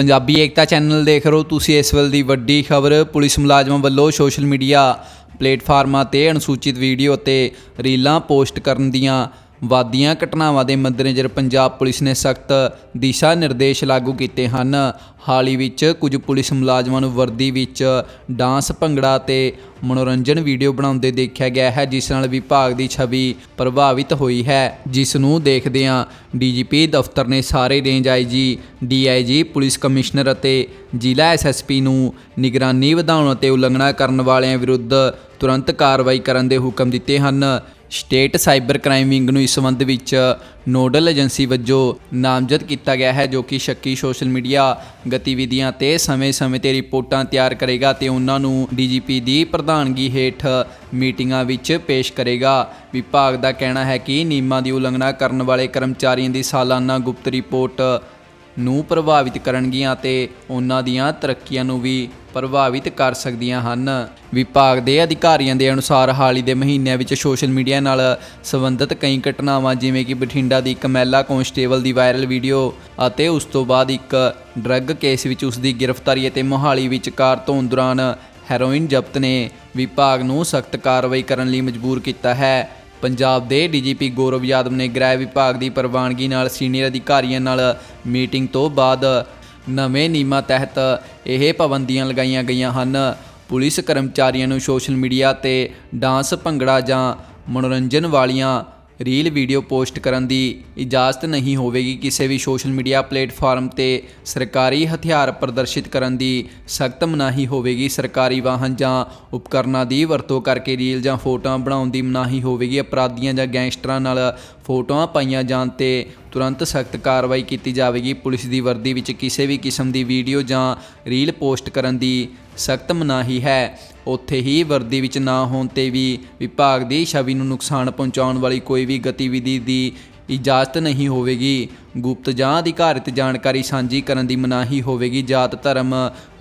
ਪੰਜਾਬੀ ਏਕਤਾ channel ਦੇਖ ਰਹੇ ਹੋ ਤੁਸੀਂ ਇਸ ਵੇਲੇ ਦੀ ਵੱਡੀ ਖਬਰ। ਪੁਲਿਸ ਮੁਲਾਜ਼ਮਾਂ ਵੱਲੋਂ ਸੋਸ਼ਲ ਮੀਡੀਆ ਪਲੇਟਫਾਰਮਾਂ ਤੇ ਅਨੁਸੂਚਿਤ ਵੀਡੀਓ ਅਤੇ ਰੀਲਾਂ ਪੋਸਟ ਕਰਨ ਦੀਆਂ ਵਾਦੀਆਂ ਘਟਨਾਵਾਂ ਦੇ ਮੱਦੇਨਜ਼ਰ ਪੰਜਾਬ ਪੁਲਿਸ ਨੇ ਸਖਤ ਦਿਸ਼ਾ ਨਿਰਦੇਸ਼ ਲਾਗੂ ਕੀਤੇ ਹਨ। ਹਾਲ ਹੀ ਵਿੱਚ ਕੁਝ ਪੁਲਿਸ ਮੁਲਾਜ਼ਮਾਂ ਨੂੰ ਵਰਦੀ ਵਿੱਚ ਡਾਂਸ ਭੰਗੜਾ ਤੇ ਮਨੋਰੰਜਨ ਵੀਡੀਓ ਬਣਾਉਂਦੇ ਦੇਖਿਆ ਗਿਆ ਹੈ, ਜਿਸ ਨਾਲ ਵਿਭਾਗ ਦੀ ਛਵੀ ਪ੍ਰਭਾਵਿਤ ਹੋਈ ਹੈ। ਜਿਸ ਨੂੰ ਦੇਖਦਿਆਂ ਡੀਜੀਪੀ ਦਫ਼ਤਰ ਨੇ ਸਾਰੇ range IG DIG police commissioner ਅਤੇ ਜ਼ਿਲ੍ਹਾ ਐਸਐਸਪੀ ਨੂੰ ਨਿਗਰਾਨੀ ਵਧਾਉਣ ਅਤੇ ਉਲੰਘਣਾ ਕਰਨ ਵਾਲਿਆਂ ਵਿਰੁੱਧ ਤੁਰੰਤ ਕਾਰਵਾਈ ਕਰਨ ਦੇ ਹੁਕਮ ਦਿੱਤੇ ਹਨ। ਸਟੇਟ ਸਾਈਬਰ ਕ੍ਰਾਈਮ ਵਿੰਗ ਨੂੰ ਇਸ ਸੰਬੰਧ ਵਿੱਚ ਨੋਡਲ ਏਜੰਸੀ ਵਜੋਂ ਨਾਮਜ਼ਦ ਕੀਤਾ ਗਿਆ ਹੈ, ਜੋ ਕਿ ਸ਼ੱਕੀ ਸੋਸ਼ਲ ਮੀਡੀਆ ਗਤੀਵਿਧੀਆਂ ਤੇ ਸਮੇਂ-ਸਮੇਂ ਤੇ ਰਿਪੋਰਟਾਂ ਤਿਆਰ ਕਰੇਗਾ ਤੇ ਉਹਨਾਂ ਨੂੰ ਡੀਜੀਪੀ ਦੀ ਪ੍ਰਧਾਨਗੀ ਹੇਠ ਮੀਟਿੰਗਾਂ ਵਿੱਚ ਪੇਸ਼ ਕਰੇਗਾ। ਵਿਭਾਗ ਦਾ ਕਹਿਣਾ ਹੈ ਕਿ ਨਿਯਮਾਂ ਦੀ ਉਲੰਘਣਾ ਕਰਨ ਵਾਲੇ ਕਰਮਚਾਰੀਆਂ ਦੀ ਸਾਲਾਨਾ ਗੁਪਤ ਰਿਪੋਰਟ ਨੂੰ ਪ੍ਰਭਾਵਿਤ ਕਰਨਗੀਆਂ ਤੇ ਉਹਨਾਂ ਦੀਆਂ ਤਰੱਕੀਆਂ ਨੂੰ ਵੀ ਪ੍ਰਭਾਵਿਤ ਕਰ ਸਕਦੀਆਂ ਹਨ। ਵਿਭਾਗ ਦੇ ਅਧਿਕਾਰੀਆਂ ਦੇ ਅਨੁਸਾਰ ਹਾਲ ਹੀ ਦੇ ਮਹੀਨਿਆਂ ਵਿੱਚ ਸੋਸ਼ਲ ਮੀਡੀਆ ਨਾਲ ਸੰਬੰਧਿਤ ਕਈ ਘਟਨਾਵਾਂ, ਜਿਵੇਂ ਕਿ ਬਠਿੰਡਾ ਦੀ ਇੱਕ ਮਹਿਲਾ ਕਾਂਸਟੇਬਲ ਦੀ ਵਾਇਰਲ ਵੀਡੀਓ ਅਤੇ ਉਸ ਤੋਂ ਬਾਅਦ ਇੱਕ ਡਰੱਗ ਕੇਸ ਵਿੱਚ ਉਸ ਦੀ ਗ੍ਰਿਫਤਾਰੀ ਅਤੇ ਮੋਹਾਲੀ ਵਿੱਚ ਕਾਰ ਧੋਣ ਦੌਰਾਨ ਹੈਰੋਇਨ ਜ਼ਬਤ ਨੇ ਵਿਭਾਗ ਨੂੰ ਸਖਤ ਕਾਰਵਾਈ ਕਰਨ ਲਈ ਮਜਬੂਰ ਕੀਤਾ ਹੈ। ਪੰਜਾਬ ਦੇ ਡੀਜੀਪੀ ਗੌਰਵ ਯਾਦਵ ਨੇ ਗ੍ਰਹਿ ਵਿਭਾਗ ਦੀ ਪ੍ਰਵਾਨਗੀ ਨਾਲ ਸੀਨੀਅਰ ਅਧਿਕਾਰੀਆਂ ਨਾਲ ਮੀਟਿੰਗ ਤੋਂ ਬਾਅਦ ਨਵੇਂ ਨਿਯਮਾਂ ਤਹਿਤ ਇਹ ਪਾਬੰਦੀਆਂ ਲਗਾਈਆਂ ਗਈਆਂ ਹਨ। ਪੁਲਿਸ ਕਰਮਚਾਰੀਆਂ ਨੂੰ ਸੋਸ਼ਲ ਮੀਡੀਆ ਤੇ ਡਾਂਸ ਭੰਗੜਾ ਜਾਂ ਮਨੋਰੰਜਨ ਵਾਲੀਆਂ ਰੀਲ ਵੀਡੀਓ ਪੋਸਟ ਕਰਨ ਦੀ ਇਜਾਜ਼ਤ ਨਹੀਂ ਹੋਵੇਗੀ। ਕਿਸੇ ਵੀ ਸੋਸ਼ਲ ਮੀਡੀਆ ਪਲੇਟਫਾਰਮ ਤੇ ਸਰਕਾਰੀ ਹਥਿਆਰ ਪ੍ਰਦਰਸ਼ਿਤ ਕਰਨ ਦੀ ਸਖਤ ਮਨਾਹੀ ਹੋਵੇਗੀ। ਸਰਕਾਰੀ ਵਾਹਨ ਜਾਂ ਉਪਕਰਨਾਂ ਦੀ ਵਰਤੋਂ ਕਰਕੇ ਰੀਲ ਜਾਂ ਫੋਟੋਆਂ ਬਣਾਉਣ ਦੀ ਮਨਾਹੀ ਹੋਵੇਗੀ। ਅਪਰਾਧੀਆਂ ਜਾਂ ਗੈਂਗਸਟਰਾਂ ਨਾਲ ਫੋਟੋਆਂ ਪਾਈਆਂ ਜਾਣ ਤੇ ਤੁਰੰਤ ਸਖਤ ਕਾਰਵਾਈ ਕੀਤੀ ਜਾਵੇਗੀ। ਪੁਲਿਸ ਦੀ ਵਰਦੀ ਵਿੱਚ ਕਿਸੇ ਵੀ ਕਿਸਮ ਦੀ ਵੀਡੀਓ ਜਾਂ ਰੀਲ ਪੋਸਟ ਕਰਨ ਦੀ ਸਖਤ ਮਨਾਹੀ ਹੈ। ਉੱਥੇ ਹੀ ਵਰਦੀ ਵਿੱਚ ਨਾ ਹੋਣ ਤੇ ਵੀ ਵਿਭਾਗ ਦੀ ਛਵੀ ਨੂੰ ਨੁਕਸਾਨ ਪਹੁੰਚਾਉਣ ਵਾਲੀ ਕੋਈ ਵੀ ਗਤੀਵਿਧੀ ਦੀ ਇਜਾਜ਼ਤ ਨਹੀਂ ਹੋਵੇਗੀ। ਗੁਪਤ ਜਾਂ ਅਧਿਕਾਰਿਤ ਜਾਣਕਾਰੀ ਸਾਂਝੀ ਕਰਨ ਦੀ ਮਨਾਹੀ ਹੋਵੇਗੀ। ਜਾਤ ਧਰਮ,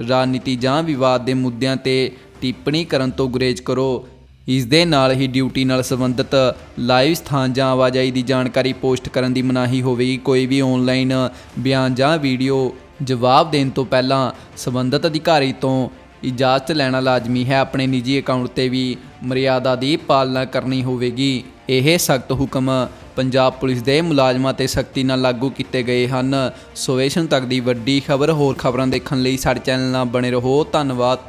ਰਾਜਨੀਤੀ ਜਾਂ ਵਿਵਾਦ ਦੇ ਮੁੱਦਿਆਂ ਤੇ ਟਿੱਪਣੀ ਕਰਨ ਤੋਂ ਗੁਰੇਜ਼ ਕਰੋ। ਇਸ ਦੇ ਨਾਲ ਹੀ ਡਿਊਟੀ ਨਾਲ ਸੰਬੰਧਿਤ ਲਾਈਵ ਸਥਾਨ ਜਾਂ ਆਵਾਜਾਈ ਦੀ ਜਾਣਕਾਰੀ ਪੋਸਟ ਕਰਨ ਦੀ ਮਨਾਹੀ ਹੋਵੇਗੀ। ਕੋਈ ਵੀ ਆਨਲਾਈਨ ਬਿਆਨ ਜਾਂ ਵੀਡੀਓ ਜਵਾਬ ਦੇਣ ਤੋਂ ਪਹਿਲਾਂ ਸੰਬੰਧਿਤ ਅਧਿਕਾਰੀ ਤੋਂ ਇਜਾਜ਼ਤ ਲੈਣਾ ਲਾਜ਼ਮੀ ਹੈ। ਆਪਣੇ ਨਿੱਜੀ ਅਕਾਊਂਟ ਤੇ ਵੀ ਮਰਿਆਦਾ ਦੀ ਪਾਲਣਾ ਕਰਨੀ ਹੋਵੇਗੀ। ਇਹ ਸਖਤ ਹੁਕਮ ਪੰਜਾਬ ਪੁਲਿਸ ਦੇ ਮੁਲਾਜ਼ਮਾਂ ਤੇ ਸਖਤੀ ਨਾਲ ਲਾਗੂ ਕੀਤੇ ਗਏ ਹਨ। ਸੋਵੇਸ਼ਨ ਤੱਕ ਦੀ ਵੱਡੀ ਖਬਰ। ਹੋਰ ਖਬਰਾਂ ਦੇਖਣ ਲਈ ਸਾਡੇ ਚੈਨਲ ਨਾਲ ਬਣੇ ਰਹੋ। ਧੰਨਵਾਦ।